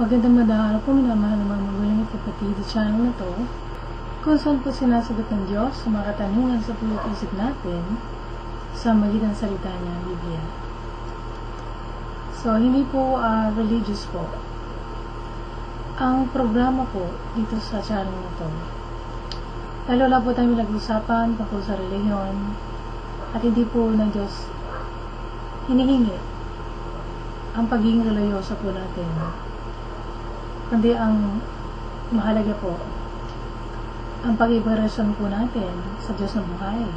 Magandang madahan po minamahal ng mga magulang at kapatid sa channel na to kung saan po sinasagot ng Diyos sa mga katanungan sa pulo't isip natin sa magitan salita niya, Biblia. So, hindi po ah, religious po. Ang programa po dito sa channel na to, lalo lang po tayo nag-usapan tungkol sa reliyon at hindi po ng Diyos hinihingi ang pagiging religyoso po natin. Kundi ang mahalaga po, ang pag-ibarasyon po natin sa Diyos na buhay.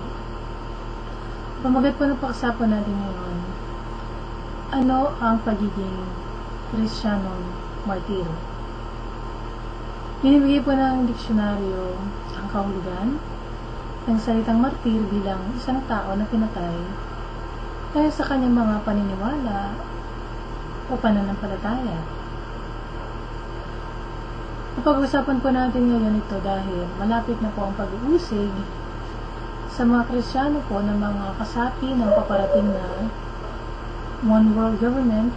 Pamagat po ng pakasapan natin ngayon, ano ang pagiging Kristyanong martir? Binibigay po ng diksyonaryo ang kahulugan ng salitang martir bilang isang tao na pinatay dahil sa kanyang mga paniniwala o pananampalataya. Napag-usapan po natin ngayon ito dahil malapit na po ang pag-uusig sa mga Krisyano po ng mga kasapi ng paparating na One World Government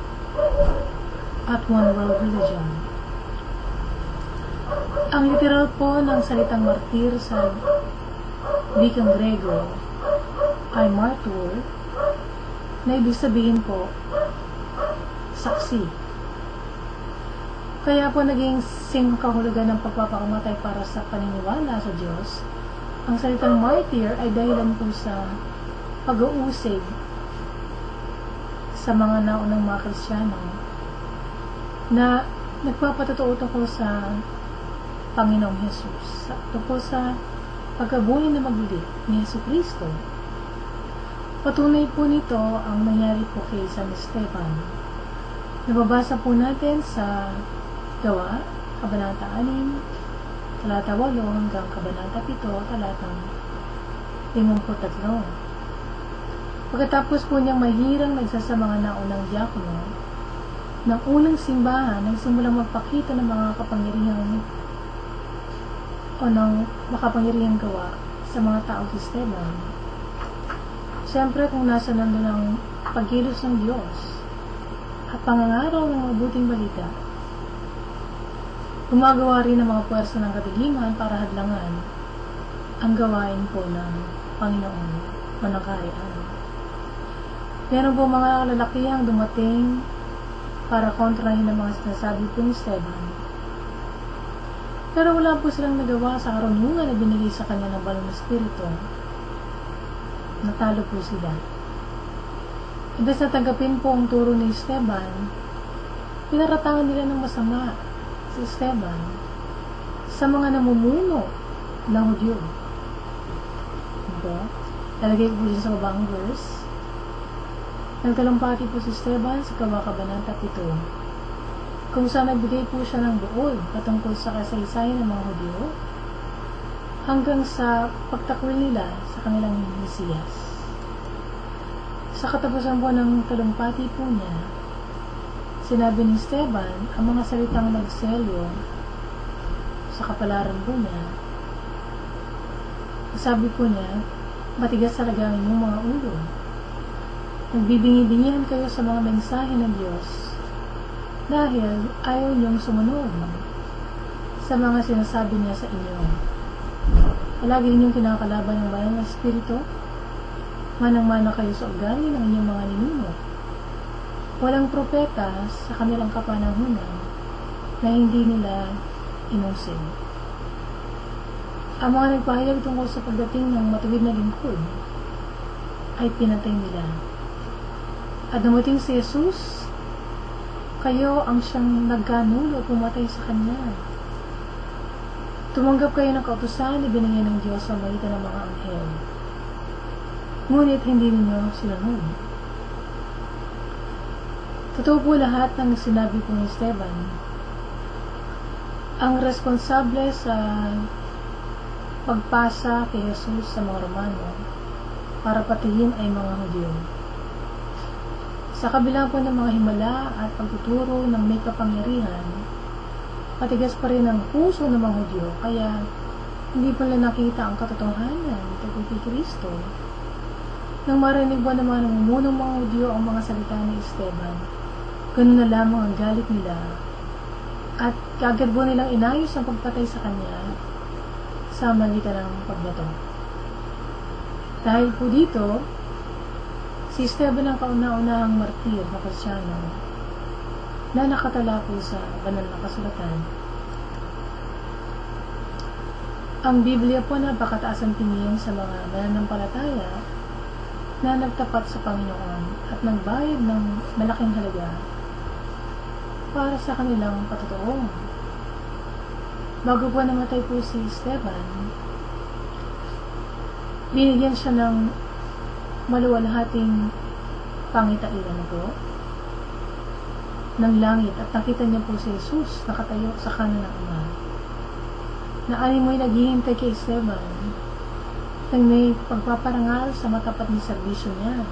at One World Religion. Ang literal po ng salitang martir sa wikang Grego ay martyr na ibig sabihin po saksi. Kaya po naging singkahulugan ng pagpapakamatay para sa paniniwala sa Diyos. Ang salitang martyr ay dahilan po sa pag-uusig sa mga naunang mga Kristiyano na nagpapatotoo tungkol sa Panginoong Jesus. Tungkol sa pagkabuhay na magbili ni Yesu Kristo. Patunay po nito ang nangyari po kay San Esteban. Nababasa po natin sa Gawa, Kabanata 6, talata 8 hanggang Kabanata 7, talatang 53. Pagkatapos po niyang mahirang nagsa sa mga naunang diakono, ng unang simbahan, nagsimulang magpakita ng mga kapangyarihang o ng makapangyarihang gawa sa mga tao sa Esteban. Siyempre, kung nasa nandun ang pagkilos ng Diyos at pangangaraw ng mabuting balita, gumagawa rin ng mga puwersa ng kadiliman para hadlangan ang gawain po ng Panginoon o ng kaharian. Meron po mga lalakihang dumating para kontrahin ang mga sinasabi po ni Esteban. Pero wala po silang nagawa sa karunungan na binigay sa kanya ng balong espiritu. Natalo po sila. Imbes na tanggapin po ang turo ni Esteban, pinaratangan nila ng masama Esteban sa mga namumuno ng Hudyo. Diba? Lalagay ko po dyan sa babang verse. Nagtalumpati po si Esteban sa Kawakabanata 7 kung saan nagbigay po siya ng buod patungkol sa kasaysayan ng mga Hudyo hanggang sa pagtakwil nila sa kanilang Mesiyas. Sa katapusan po ng talumpati po niya, sinabi ni Esteban ang mga salitang nagselyo sa kapalaran po niya. Sabi po niya, matigas talaga ang inyong mga ulo. Nagbibingi-bingihan kayo sa mga mensahe ng Diyos dahil ayaw niyong sumunod sa mga sinasabi niya sa inyo. Palagi ninyong kinakalaban ng banal na espiritu, manang-mana kayo sa ugali ng inyong mga ninuno. Walang propeta sa kanilang kapanahunan na hindi nila inusin. Ang mga nagpahayag tungkol sa pagdating ng matuwid na lingkod ay pinatay nila. At dumating si Jesus, kayo ang siyang nagkanulo at pumatay sa kanya. Tumanggap kayo ng kautusan na binigay ng Diyos sa magitan ng mga anghel. Ngunit hindi ninyo sinunod. Totoo po lahat ng sinabi po ni Esteban. Ang responsable sa pagpasa kay Jesus sa mga Romano para patihin ay mga Hudyo. Sa kabila po ng mga himala at pagtuturo ng may kapangyarihan, matigas pa rin ang puso ng mga Hudyo, kaya hindi pala nakita ang katotohanan tungkol kay Kristo. Nang marinig ba naman ng umunong mga Hudyo ang mga salita ni Esteban, ganun na lamang ang galit nila At kagad po nilang inayos ang pagpatay sa kanya sa magitan ng pagbato. Dahil po dito, si Esteban ang kauna-unahang martir na Kristyano na nakatala po sa banal na kasulatan. Ang Biblia po napakataas ang tingin sa mga mananampalataya na nagtapat sa Panginoon at nagbayad ng malaking halaga para sa kanilang patotoo. Bago po namatay po si Esteban, binigyan siya ng maluwalhating pangitailan po ng langit at nakita niya po si Jesus nakatayo sa kanan ng Ama na ani mo'y naghihintay kay Esteban nang may pagpaparangal sa matapat ni serbisyo niya.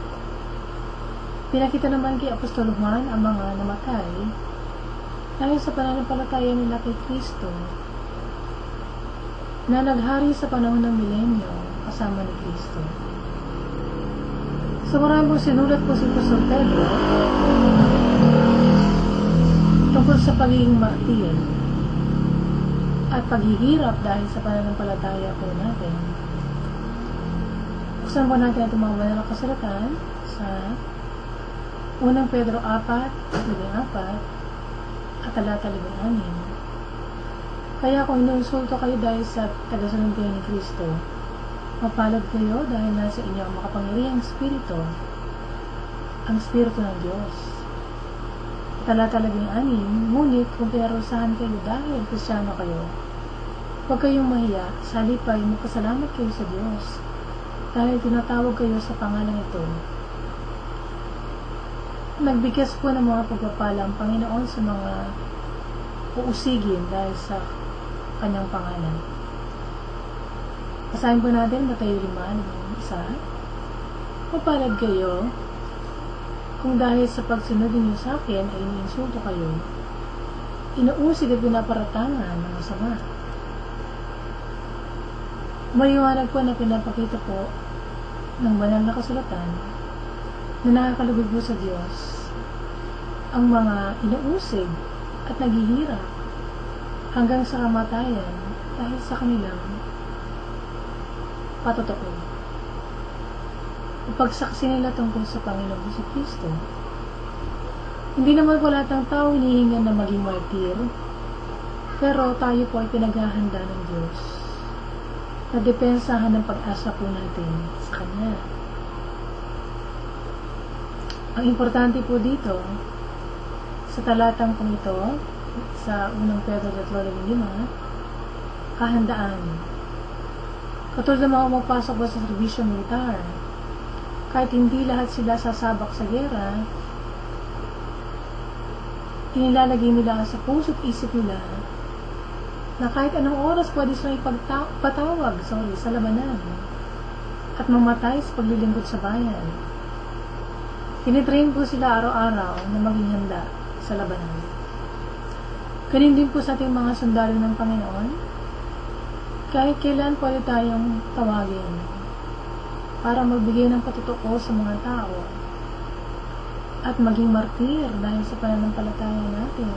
Pinakita naman kay Apostol Juan ang mga namatay dahil sa pananampalataya nila kay Kristo na naghari sa panahon ng milenyo kasama ni Kristo. So marami pong sinulat po si Apostol Pedro tungkol sa pagiging martir at paghihirap dahil sa pananampalataya po natin. Buksan po natin itong mga banal na kasulatan sa unang Pedro 4, 14, at talata 16. Kaya kung inuinsulto kayo dahil sa tagasununtian ni Kristo, mapalad kayo dahil nasa inyo ang makapangyarihang Espiritu, ang Espiritu ng Diyos. Talata 16, ngunit kung pinarusahan kayo dahil kristyano kayo, huwag kayong mahiya, sa halipay magkasalamat kayo sa Diyos, dahil tinatawag kayo sa pangalan ito. Nagbigkas po ng mga pagpapala ang Panginoon sa mga uusigin dahil sa kanyang pangalan. Kasahin po natin, Mateo 5, ng isa. Mapalad kayo, kung dahil sa pagsunod ninyo sa akin ay iniinsulto kayo, inuusig at pinaparatangan ng masama. Maliwanag po na pinapakita po ng banal na kasulatan na nakakalugod po sa Diyos ang mga inuusig at naghihirap hanggang sa kamatayan dahil sa kanilang patotoo. Pagsaksi nila tungkol sa Panginoon si Kristo. Hindi naman po lahat tao hinihingan na maging martir, pero tayo po ay pinaghahanda ng Diyos na depensahan ng pag-asa po natin sa Kanya. Ang importante po dito, sa talatang po ito, sa unang Pedro 3.5, kahandaan. Katulad ng mga magpasok ba sa servisyo militar, kahit hindi lahat sila sasabak sa gera, inilalagay nila sa puso't isip nila na kahit anong oras pwede silang ipagpatawag sorry, sa labanan at mamatay sa paglilingkod sa bayan. Tinitrain po sila araw-araw na maging handa sa labanan. Ganun din po sa ating mga sundalo ng Panginoon. Kahit kailan pwede tayong tawagin para magbigay ng patotoo sa mga tao at maging martir dahil sa pananampalataya natin.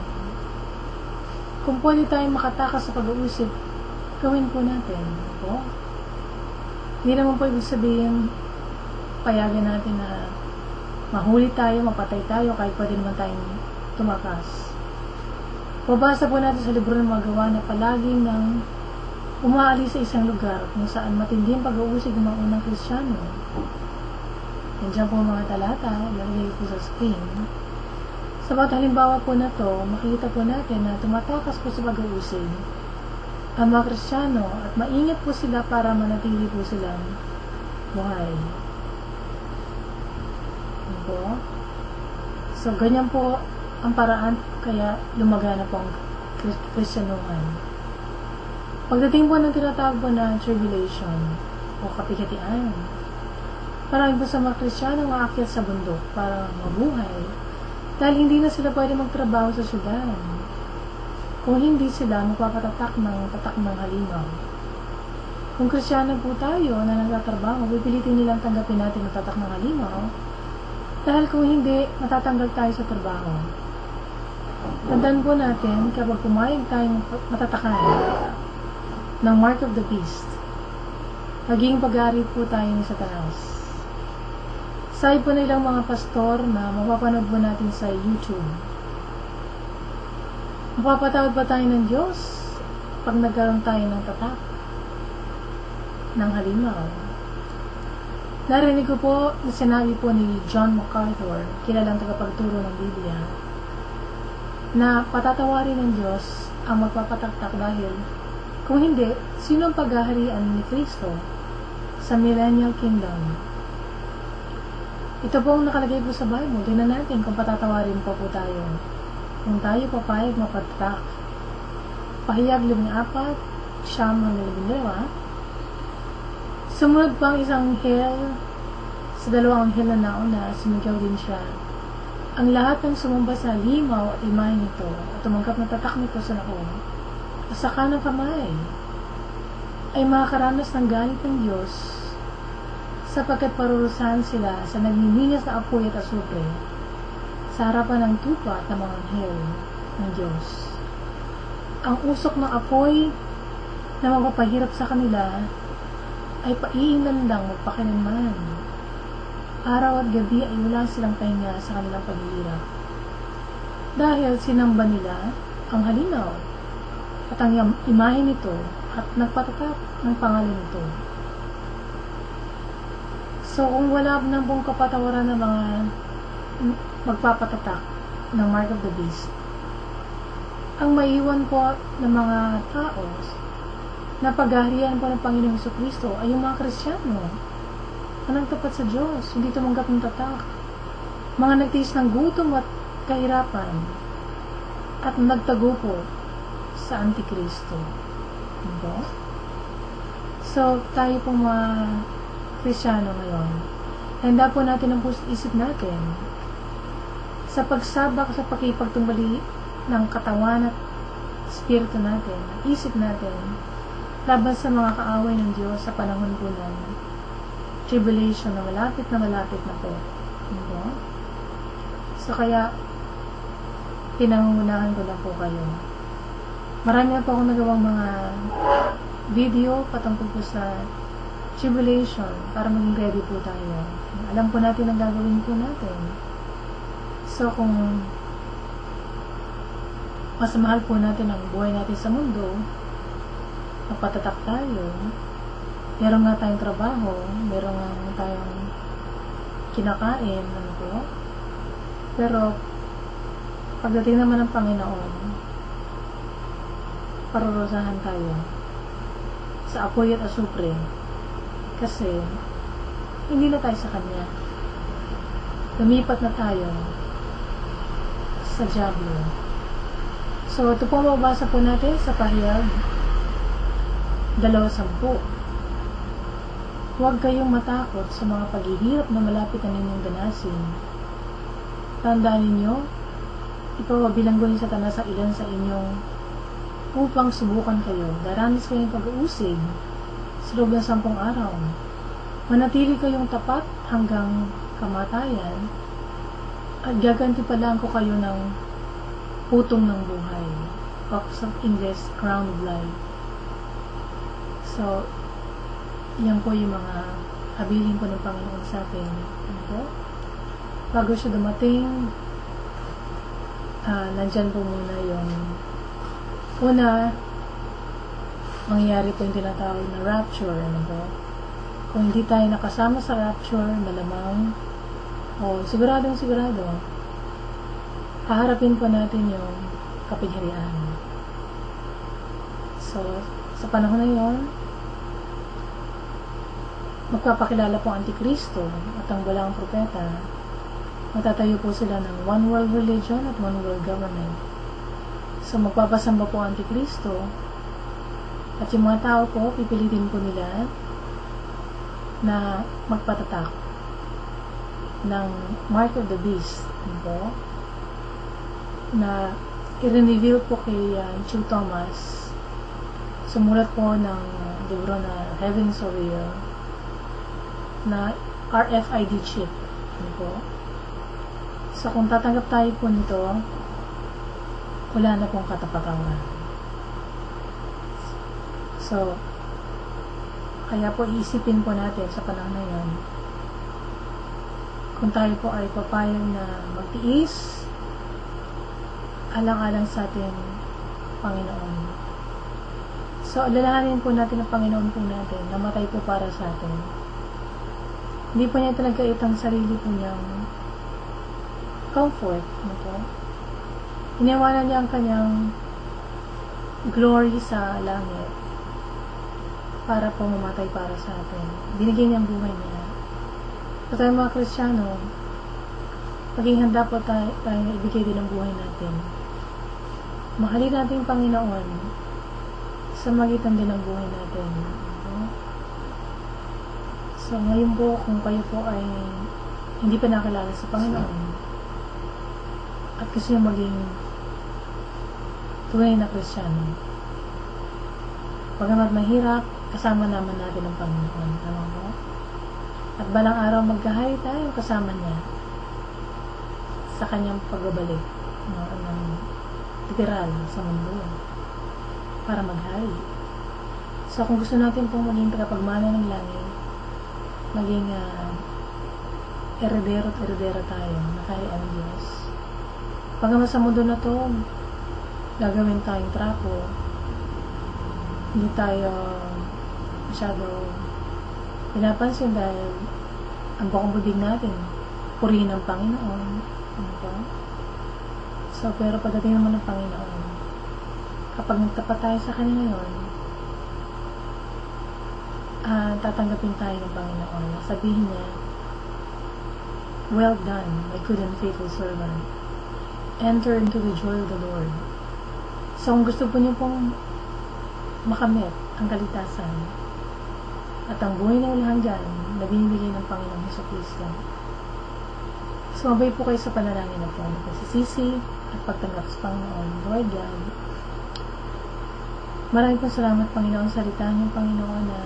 Kung pwede tayong makatakas sa pag-uusip, gawin po natin. Po. Hindi naman po ibig sabihin payagan natin na mahuli tayo, mapatay tayo, kahit pwede naman tayong tumakas. Babasa po natin sa libro ng mga gawa na palaging nang umaalis sa isang lugar kung saan matinding pag-uusig ng mga unang kristyano. Nandiyan po mga talata, lalagay po sa screen. Sa bawat halimbawa po na to, makikita po natin na tumatakas po sa pag-uusig ang mga kristyano at maingat po sila para manatili po silang buhay. Po? So, ganyan po ang paraan kaya lumagana po ang Kristyanuhan. Pagdating po ng tinatawag na tribulation o kapigatian, marami po sa mga Kristiyano ang aakyat sa bundok para mabuhay dahil hindi na sila pwede magtrabaho sa syudad. Kung hindi sila magpapatatak ng tatak ng halimaw. Kung Kristiyano po tayo na nagtatrabaho, pipilitin nilang tanggapin natin ang tatak ng halimaw dahil kung hindi, matatanggal tayo sa trabaho. tandaan po natin kapag pumayag tayong matatakan ng mark of the beast, maging pag-ari po tayo ni Satanas. Sabi po na ilang mga pastor na mapapanood po natin sa YouTube. Mapapatawad ba tayo ng Diyos pag nagkaroon tayo ng tatak ng halimaw? Narinig ko po na sinabi po ni John MacArthur, kilalang tagapagturo ng Biblia, na patatawarin ng Diyos ang magpapataktak dahil kung hindi, sino ang paghaharian ni Kristo sa millennial kingdom? Ito po ang nakalagay po sa Bible. Tingnan natin kung patatawarin po po tayo. Kung tayo papayag mapatak, pahiyag labing apat, siyam hanggang labing dalawa, Sumunod pa ang isang anghel sa dalawang anghel na nauna, sumigaw din siya. Ang lahat ng sumamba sa limaw at imahe nito at tumanggap na tatak nito sa nako at sa kanang kamay ay makakaranas ng galit ng Diyos sapagkat parurusahan sila sa nagniningas na apoy at asupre sa harapan ng tupa at ng mga anghel ng Diyos. Ang usok ng apoy na magpapahirap sa kanila ay paiilan lang magpakilanman. Araw at gabi ay wala silang pahinga sa kanilang paghihirap. Dahil sinamba nila ang halinaw at ang imahe nito at nagpatatak ng pangalan nito. So, kung wala na pong kapatawaran ng mga magpapatatak ng Mark of the Beast, ang maiwan po ng mga tao na paghaharian po ng Panginoong Heso Kristo ay yung mga Krisyano na nagtapat sa Diyos, hindi tumanggap ng tatak. Mga nagtiis ng gutom at kahirapan at nagtago po sa Antikristo. Diba? So, tayo po mga Krisyano ngayon, handa po natin ang isip natin sa pagsabak sa pakipagtumbali ng katawan at spirito natin, isip natin, laban sa mga kaaway ng Diyos sa panahon po ng tribulation na malapit na malapit na po. Diba? So, kaya, pinangungunahan ko lang po kayo. Marami na po akong nagawang mga video patungkol po sa tribulation para maging ready po tayo. Alam po natin ang gagawin po natin. So, kung mas mahal po natin ang buhay natin sa mundo, magpatatak tayo, meron nga tayong trabaho, meron nga tayong kinakain, ano po. Pero, pagdating naman ng Panginoon, parurusahan tayo sa apoy at asupre kasi hindi na tayo sa Kanya. Lumipat na tayo sa Diablo. So, ito po mabasa po natin sa pahiyag Dalawa sampu. Huwag kayong matakot sa mga paghihirap na malapit na ninyong ganasin. Tandaan ninyo, ipawabilanggo ni Satanas sa ilan sa inyong upang subukan kayo. Daranas kayong pag-uusig sa loob ng sampung araw. Manatili kayong tapat hanggang kamatayan at gaganti pala ko kayo ng putong ng buhay. Of sa English, crown of life. So, yan po yung mga habilin po ng Panginoon sa atin. Ano po? Bago siya dumating, uh, nandyan po muna yung una, mangyayari po yung tinatawag na rapture. Ano po? Kung hindi tayo nakasama sa rapture, malamang, o oh, siguradong sigurado, haharapin po natin yung kapigharian. So, sa panahon na yon, magpapakilala po ang Antikristo at ang walang propeta, magtatayo po sila ng one world religion at one world government. So magpapasamba po ang Antikristo at yung mga tao po, pipilitin po nila na magpatatak ng Mark of the Beast. Diba? Na i-reveal po kay uh, Chu Thomas sumulat po ng libro na Heavens or Real na RFID chip. Ano po? So, kung tatanggap tayo po nito, wala na pong katapatawaran. So, kaya po iisipin po natin sa panahon na yan, kung tayo po ay papayag na magtiis, alang-alang sa ating Panginoon. So, alalahanin po natin ang Panginoon po natin, namatay po para sa atin. Hindi po niya talaga itang sarili po niyang comfort. Po? Iniwanan niya ang kanyang glory sa langit para po mamatay para sa atin. Binigay niya ang buhay niya. So tayo mga Kristiyano, maging handa po tayo, tayo na ibigay din ang buhay natin. Mahalin natin Panginoon sa magitan din ng buhay natin. So ngayon po, kung kayo po ay hindi pa nakilala sa Panginoon at gusto nyo maging tunay na Kristiyano, Pagamat mahirap, kasama naman natin ang Panginoon. Tama mo? At balang araw magkahari tayo kasama niya sa kanyang pagbabalik no, ng literal sa mundo para maghari. So, kung gusto natin pong maging tagapagmana ng langit, maging uh, eredero at eredera tayo, nakarian ng Diyos. Pagamat sa mundo na to, gagawin tayong trapo, hindi tayo masyado pinapansin dahil ang bukong bibig natin purihin ng Panginoon ano ba? so pero pagdating naman ng Panginoon kapag nagtapat tayo sa Kanya ngayon uh, tatanggapin tayo ng Panginoon. Sabihin niya well done my good and faithful servant. Enter into the joy of the Lord. So kung gusto po niyo pong makamit ang kaligtasan at ang buhay na walang hanggan na binibigay ng Panginoong Heso Kristo. Sumabay po kayo sa panalangin na po. Ng pagsisisi at pagtanggap sa Panginoon. Lord God, maraming pong salamat Panginoon. Sa salita ng Panginoon na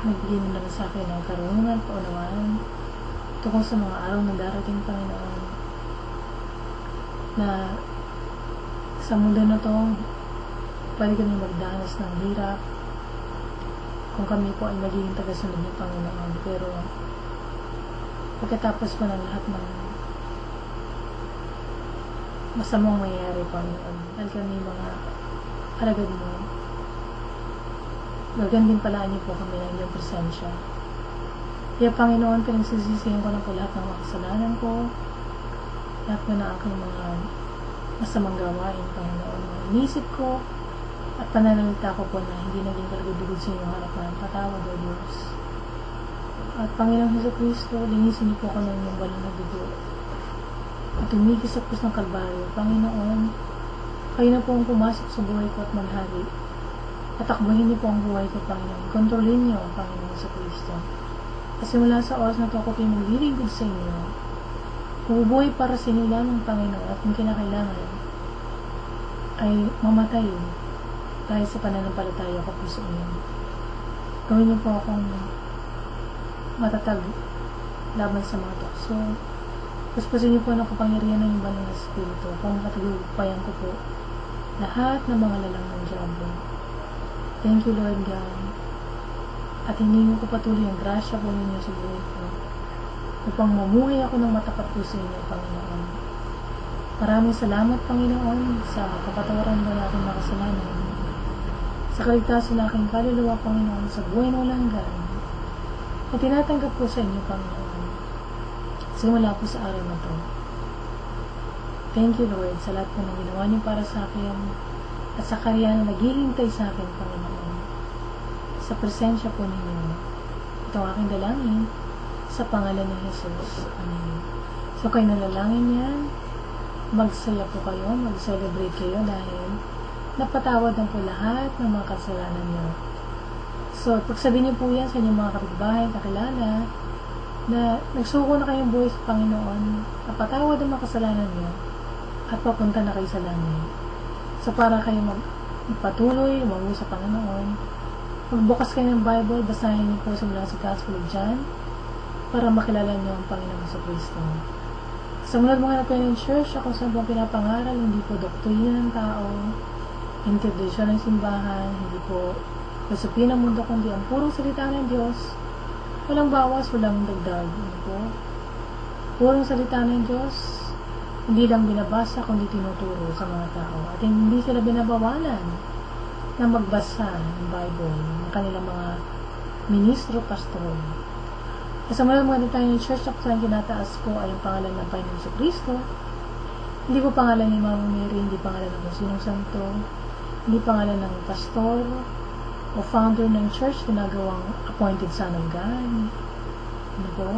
nagbigay mo na sa akin ng karunungan, paunawaan tungkol sa mga araw na darating Panginoon na sa mundo na to pwede kami magdanas ng hirap kung kami po ay magiging tagasunod ng Panginoon. Pero pagkatapos po ng lahat ng masamang mangyayari, Panginoon, dahil kami mga alagad mo, gagan din pala niyo po kami ng iyong presensya. Kaya Panginoon, pinagsisisihin ko na po lahat ng mga kasalanan ko, lahat na aking mga masamang gawain, Panginoon. Inisip ko, at pananalita ko po na hindi naging kalugod sa inyong harapan. Patawad o Diyos. At Panginoong Heso Kristo, linisin niyo po ako ng inyong balong na dugo. At tumigil sa krus ng Kalbaryo. Panginoon, kayo na po ang pumasok sa buhay ko at maghari. At takbuhin niyo po ang buhay ko, Panginoon. Kontrolin niyo ang Panginoong Heso Kristo. Kasi mula sa oras na to ako kayo maglilingkod sa inyo, mabubuhay para sa inyo lamang, Panginoon, at kung kinakailangan, ay mamatay dahil sa pananampalataya ko po sa inyo. Gawin niyo po akong matatag laban sa mga tukso. Puspusin niyo po ng kapangyarihan ng banal na Espiritu upang makatagupayan ko po lahat ng mga lalang ng Diablo. Thank you, Lord God. At hindi ko patuloy ang grasya po ninyo sa buhay ko upang mamuhay ako ng matapat po sa inyo, Panginoon. Maraming salamat, Panginoon, sa kapatawaran mo natin mga kasalanan sa kaligtasan ng aking kaluluwa, Panginoon, sa buhay na walang hanggan, na tinatanggap ko sa inyo, Panginoon, simula po sa araw na to. Thank you, Lord, sa lahat po ng ginawa niyo para sa akin at sa karya na naghihintay sa akin, Panginoon. Sa presensya po ninyo, itong aking dalangin sa pangalan ni Jesus. Amen. So, kayo nalalangin yan, magsaya po kayo, mag-celebrate kayo dahil napatawad ng po lahat ng mga kasalanan niyo. So, pagsabihin niyo po yan sa inyong mga kapitbahay, kakilala, na nagsuko na kayong buhay sa Panginoon, napatawad ang mga kasalanan niyo, at papunta na kayo sa langit. So, para kayo mag magpatuloy, umawi sa Panginoon, magbukas kayo ng Bible, basahin niyo po simula sa Gospel of John, para makilala niyo ang Panginoon sa Kristo. Sa mula mga natin ng church, ako sa buong pinapangaral, hindi po doktrina ng tao, hindi tradisyon ng simbahan, hindi po kasapi ng mundo, kundi ang purong salita ng Diyos. Walang bawas, walang dagdag. Ano po? Purong salita ng Diyos, hindi lang binabasa, kundi tinuturo sa mga tao. At hindi sila binabawalan na magbasa ng Bible, ng kanilang mga ministro, pastor. Sa mula mga tayo ng church, ako saan ginataas ko ay ang pangalan ng Panginoon sa Kristo. Hindi po pangalan ni Mama Mary, hindi pangalan ng sinong santo, hindi pangalan ng pastor, o founder ng church, ginagawang appointed son of God. Ano po?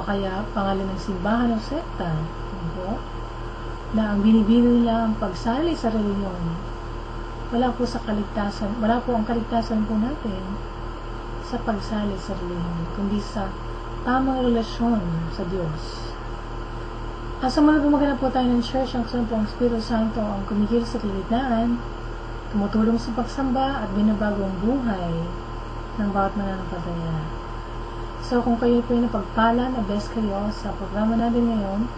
O kaya pangalan ng simbahan o sekta. Ano po? Na ang binibili nila ang pagsali sa reliyon. Wala po sa kaligtasan, wala po ang kaligtasan po natin sa pagsali sa relihiyon, kundi sa tamang relasyon sa Diyos. At sa mga gumaganap po tayo ng church, ang po ang Espiritu Santo ang kumigil sa kilitnaan, tumutulong sa pagsamba at binabago ang buhay ng bawat mananampalaya. So, kung kayo po yung napagpala na best kayo sa programa natin ngayon,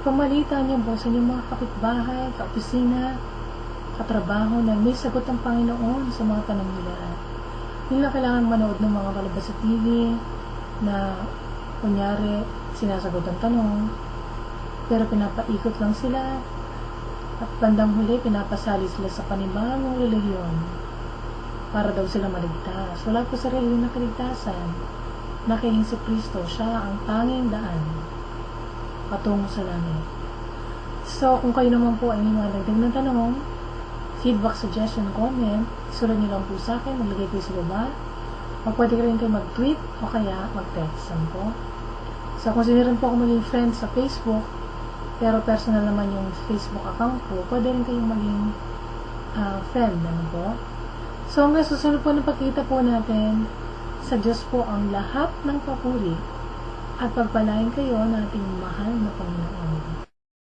pamalita niyo po sa inyong mga kapitbahay, kaopisina, katrabaho na may sagot ang Panginoon sa mga tanong. Hindi na kailangan manood ng mga palabas sa TV na kunyari sinasagot ang tanong pero pinapaikot lang sila at bandang huli pinapasali sila sa panibagong relihiyon para daw sila maligtas. Wala po sa relihiyon na kaligtasan. Nakiling si Kristo, siya ang tanging daan patungo sa langit. So, kung kayo naman po ay may mga dagdag na tanong, feedback, suggestion, comment, isulat niyo lang po sa akin, maglagay ko sa baba. O pwede rin kayo mag-tweet o kaya mag-text. Po? So, rin po ako maging friend sa Facebook, pero personal naman yung Facebook account ko, pwede rin kayong maging uh, friend. Ano po? So, hanggang susunod po na pagkita po natin, sa Diyos po ang lahat ng papuri at pagpalain kayo ng ating mahal na Panginoon.